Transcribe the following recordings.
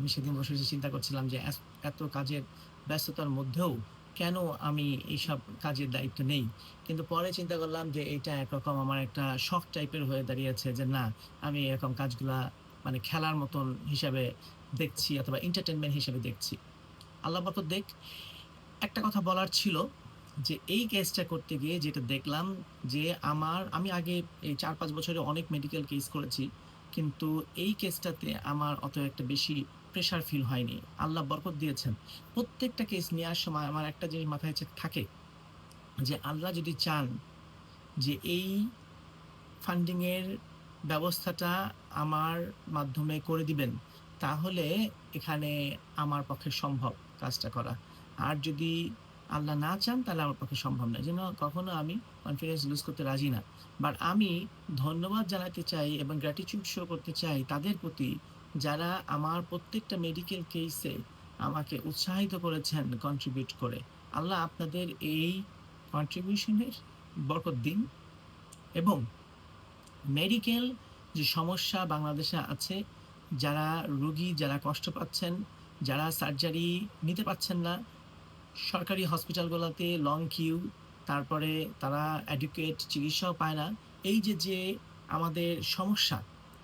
আমি সেদিন বসে চিন্তা করছিলাম যে এত কাজের ব্যস্ততার মধ্যেও কেন আমি এইসব কাজের দায়িত্ব নেই? কিন্তু পরে চিন্তা করলাম যে এটা একরকম আমার একটা শখ টাইপের হয়ে দাঁড়িয়েছে যে না, আমি এরকম কাজগুলা মানে খেলার মতন হিসাবে দেখছি অথবা এন্টারটেনমেন্ট হিসেবে দেখছি। আল্লাহ বরকত দেখ, একটা কথা বলার ছিল যে এই কেসটা করতে গিয়ে যেটা দেখলাম যে আমার, আমি আগে এই চার পাঁচ বছরে অনেক মেডিকেল কেস করেছি। কিন্তু এই কেসটাতে আমার অত একটা বেশি প্রেশার ফিল হয়নি। আল্লাহ বরকত দিয়েছেন। প্রত্যেকটা কেস নেওয়ার সময় আমার একটা জিনিস মাথায় থাকে যে, আল্লাহ যদি চান যে এই ফান্ডিংয়ের ব্যবস্থাটা আমার মাধ্যমে করে দিবেন, তাহলে এখানে আমার পক্ষে সম্ভব কাজটা করা। আর যদি আল্লাহ না চান, তাহলে আমার পক্ষে সম্ভব না। যেন কখনো আমি কনফিডেন্স লুজ করতে রাজি না। বাট আমি ধন্যবাদ জানাতে চাই এবং গ্র্যাটিটিউড শো করতে চাই তাদের প্রতি যারা আমার প্রত্যেকটা মেডিকেল কেসে আমাকে উৎসাহিত করেছেন কন্ট্রিবিউট করে। আল্লাহ আপনাদের এই কন্ট্রিবিউশনের বরকত দিন। এবং মেডিকেল যে সমস্যা বাংলাদেশে আছে, যারা রুগী যারা কষ্ট পাচ্ছেন, যারা সার্জারি নিতে পারছেন না সরকারি হসপিটালগুলোতে লং কিউ তারপরে তারা অ্যাডুকেট চিকিৎসাও পায় না। এই যে যে আমাদের সমস্যা,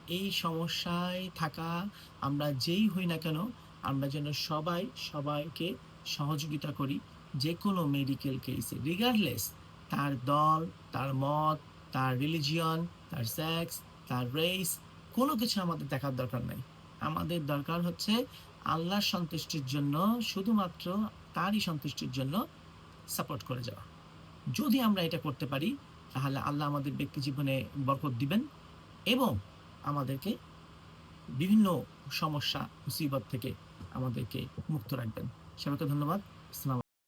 এই সমস্যায় থাকা আমরা যেই হই না কেন, আমরা যেন সবাই, সবাইকে সহযোগিতা করি যে কোনো মেডিকেল কেসে রিগার্ডলেস তার দল, তার মত, তার রিলিজিয়ন তার সেক্স তার রেস কোনো কিছু আমাদের দেখার দরকার নাই। আমাদের দরকার হচ্ছে আল্লাহর সন্তুষ্টির জন্য, শুধুমাত্র তারই সন্তুষ্টির জন্য সাপোর্ট করে যাওয়া। যদি আমরা এটা করতে পারি, তাহলে আল্লাহ আমাদের ব্যক্তি জীবনে বরকত দিবেন এবং আমাদেরকে বিভিন্ন সমস্যা, মুসিবত থেকে আমাদেরকে মুক্ত রাখবেন। সবাইকে ধন্যবাদ। আসসালাম